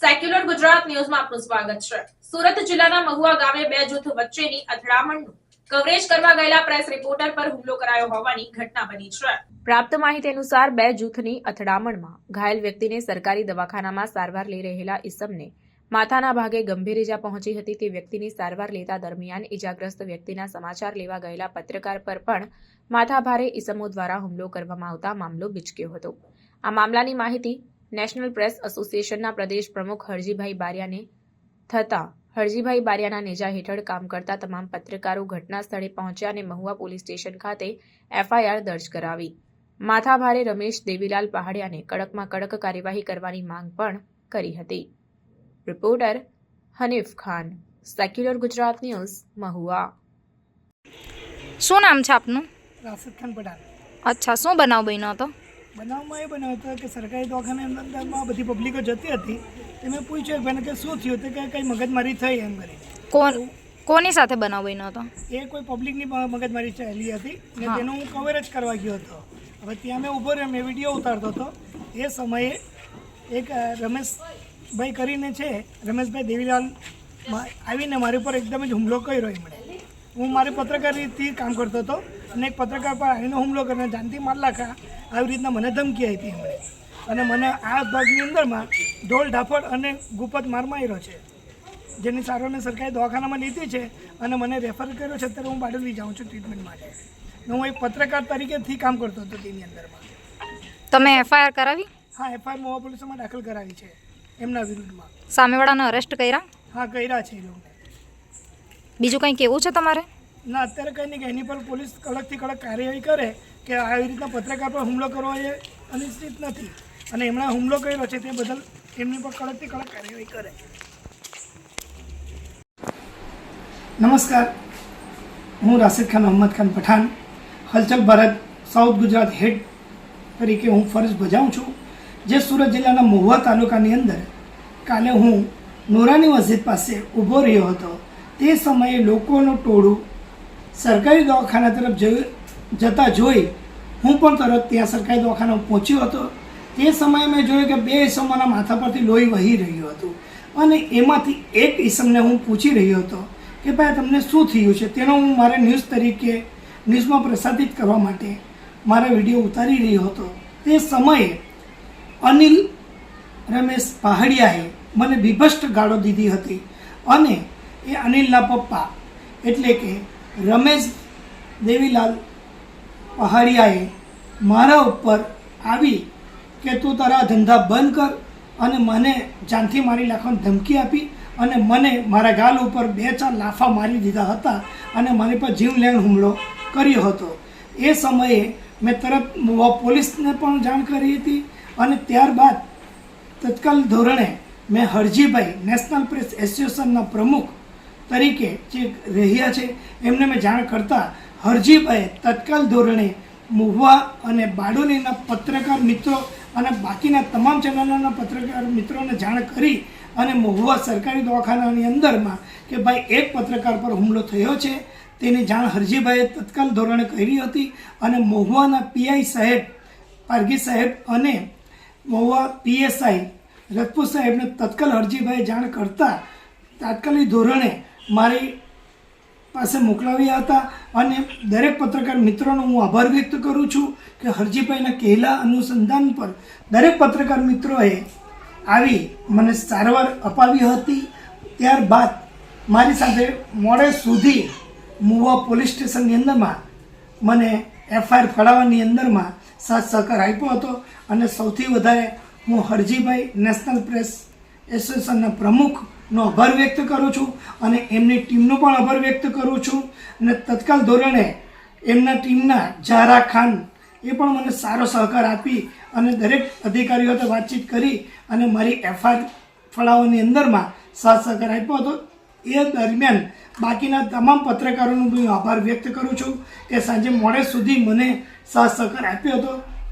Secular Gujarat ન્યૂઝમાં આપનું સ્વાગત છે. સુરત જિલ્લાના મહુવા ગામે બે જૂથ વચ્ચેની અથડામણનું કવરેજ કરવા ગયેલા પ્રેસ રિપોર્ટર પર હુમલો કરાયો હોવાની ઘટના બની છે. પ્રાપ્ત માહિતી અનુસાર બે જૂથની અથડામણમાં ઘાયલ વ્યક્તિને સરકારી દવાખાનામાં સારવાર લઈ રહેલા ઇસમને માથાના ભાગે ગંભીર ઈજા પહોંચી હતી તે વ્યક્તિની સારવાર લેતા દરમિયાન ઈજાગ્રસ્ત વ્યક્તિના સમાચાર લેવા ગયેલા પત્રકાર પર પણ માથાભારે ઈસમો દ્વારા હુમલો કરવામાં આવતા મામલો બીચક્યો હતો. આ મામલાની માહિતી નેશનલ પ્રેસ એસોસિએશનના પ્રદેશ પ્રમુખ હરજીભાઈ બારિયાને થતા હરજીભાઈ બારિયાના નેજા હેઠળ કામ કરતા તમામ પત્રકારો ઘટના સ્થળે પહોંચ્યા અને મહુવા પોલીસ સ્ટેશન ખાતે એફઆઈઆર દર્જ કરાવી. માથાભારે રમેશ દેવીલાલ પહાડિયાને કડકમાં કડક કાર્યવાહી કરવાની માંગ પણ કરી હતી. Reporter Hanif Khan secular Gujarat news Mahuva. શું નામ છે આપનું? રાશિદ ખાન પઠાણ. અચ્છા શું બનાવ બન્યો હતો? બનાવમાં એ બનાવ્યો હતો કે સરકારી દવાખાના અંદરમાં બધી પબ્લિકો જતી હતી. તે મેં પૂછ્યું ભાઈને કે શું થયું? તો કે કંઈ મગજમારી થઈ એમ કરી કોણ કોની સાથે બનાવ બન્યો હતો? એ કોઈ પબ્લિકની મગજમારી ચાલી હતી ને. તેનું હું કવર જ કરવા ગયો હતો. હવે ત્યાં મેં ઊભો રહ્યો મેં વીડિયો ઉતારતો હતો. એ સમયે એક રમેશભાઈ કરીને છે રમેશભાઈ દેવીલાલ આવીને મારી ઉપર એકદમ જ હુમલો કર્યો એમણે. હું મારી પત્રકારીથી કામ કરતો હતો અને એક પત્રકાર પર આવીને હુમલો કરીને જાનથી માર લાખા આવી રીતના મને ધમકી આપી એમણે. અને મને આ ભાગની અંદરમાં ઢોલ ઢાફળ અને ગુપત માર માર્યો છે. જેની સારવારને સરકારે દવાખાનામાં લીધી છે અને મને રેફર કર્યો છે અત્યારે હું બારડોલી જાઉં છું ટ્રીટમેન્ટ માટે. હું એક પત્રકાર તરીકેથી કામ કરતો હતો તેની અંદરમાં. તમે એફઆઈઆર કરાવી? હા એફઆઈઆર મોવા પોલીસમાં દાખલ કરાવી છે એમના વિરુદ્ધમાં. સામેવાળાને અરેસ્ટ કર્યા? હા કર્યા છે એ લોકોને. બીજું કંઈ કેવું છે તમારે? ના, અત્યારે કંઈ નહીં કે એની પર પોલીસ કડકથી કડક કાર્યવાહી કરે કે આવી રીતના પત્રકાર પર હુમલો કરવો એ અનિશ્ચિત નથી. અને એમણે હુમલો કર્યો છે તે બદલ એમની પર કડકથી કડક કાર્યવાહી કરે. નમસ્કાર. હું રાશિદ ખાન, અહમદ ખાન પઠાણ. હલચલ ભારત, સાઉથ ગુજરાત હેડ તરીકે હું ફરજ બજાવું છું. જે સુરત જિલ્લાના મહુવા તાલુકાની અંદર કાલે હું નોરાની મસ્જિદ પાસે ઊભો રહ્યો હતો. તે સમયે લોકોનું ટોળું સરકારી દવાખાના તરફ જતા જોઈ હું પણ તરત ત્યાં સરકારી દવાખાના પહોંચ્યો હતો. તે સમયે મેં જોયું કે બે ઈસમોના માથા પરથી લોહી વહી રહ્યું હતું અને એમાંથી એક ઈસમને હું પૂછી રહ્યો હતો કે ભાઈ તમને શું થયું છે? તેનો હું મારે ન્યૂઝ તરીકે ન્યૂઝમાં પ્રસારિત કરવા માટે મારા વીડિયો ઉતારી રહ્યો હતો. તે સમયે અનિલ રમેશ પહાડિયાએ મને બીભષ્ટ ગાળો દીધી હતી અને એ અનિલના પપ્પા એટલે કે રમેશ દેવીલાલ પહાડિયાએ મારા ઉપર આવી કે તું તારા ધંધા બંધ કર અને મને જાનથી મારી નાખવાની ધમકી આપી અને મને મારા ગાલ ઉપર બે ચાર લાફા મારી દીધા હતા અને મારી પર જીવલેણ હુમલો કર્યો હતો. એ સમયે મેં તરત પોલીસને પણ જાણ કરી હતી અને ત્યારબાદ તત્કાલ ધોરણે મેં હરજીભાઈ નેશનલ પ્રેસ એસોસિએશનના પ્રમુખ તરીકે જે રહ્યા છે, એમને મેં જાણ કરતા હરજીભાઈએ તત્કાલ ધોરણે મહુવા અને બારડોલીના પત્રકાર મિત્રો અને બાકીના તમામ ચેનલોના પત્રકાર મિત્રોને જાણ કરી અને મહુવા સરકારી દવાખાનાની અંદરમાં કે ભાઈ એક પત્રકાર પર હુમલો થયો છે, તેની જાણ હરજીભાઈએ તત્કાલ ધોરણે કરી હતી અને મહુવાના પીઆઈ સાહેબ પારગી સાહેબ અને મહુવા પીએસઆઈ રજપૂત સાહેબને તત્કાલ હરજીભાઈએ જાણ કરતા તાત્કાલિક ધોરણે મારી પાસે મોકલાવ્યા હતા અને દરેક પત્રકાર મિત્રોનો હું આભાર વ્યક્ત કરું છું કે હરજીભાઈના કહેલા અનુસંધાન પર દરેક પત્રકાર મિત્રોએ આવી મને સારવાર અપાવી હતી. ત્યારબાદ મારી સાથે મોડે સુધી મુવા પોલીસ સ્ટેશનની અંદરમાં મને એફઆઈઆર ફાળવવાની અંદરમાં સાથ સહકાર આપ્યો હતો અને સૌથી વધારે હું હરજીભાઈ નેશનલ પ્રેસ એસોસિએશનના પ્રમુખનો આભાર વ્યક્ત કરું છું અને એમની ટીમનો પણ આભાર વ્યક્ત કરું છું. અને તત્કાલ ધોરણે એમના ટીમના જારા ખાન એ પણ મને સારો સહકાર આપી અને દરેક અધિકારીઓ સાથે વાતચીત કરી અને મારી એફઆઈઆર ફળાઓની અંદરમાં સાથ સહકાર આપ્યો હતો. એ દરમિયાન બાકીના તમામ પત્રકારોનો હું આભાર વ્યક્ત કરું છું કે સાંજે મોડે સુધી મને સાથ સહકાર આપ્યો હતો.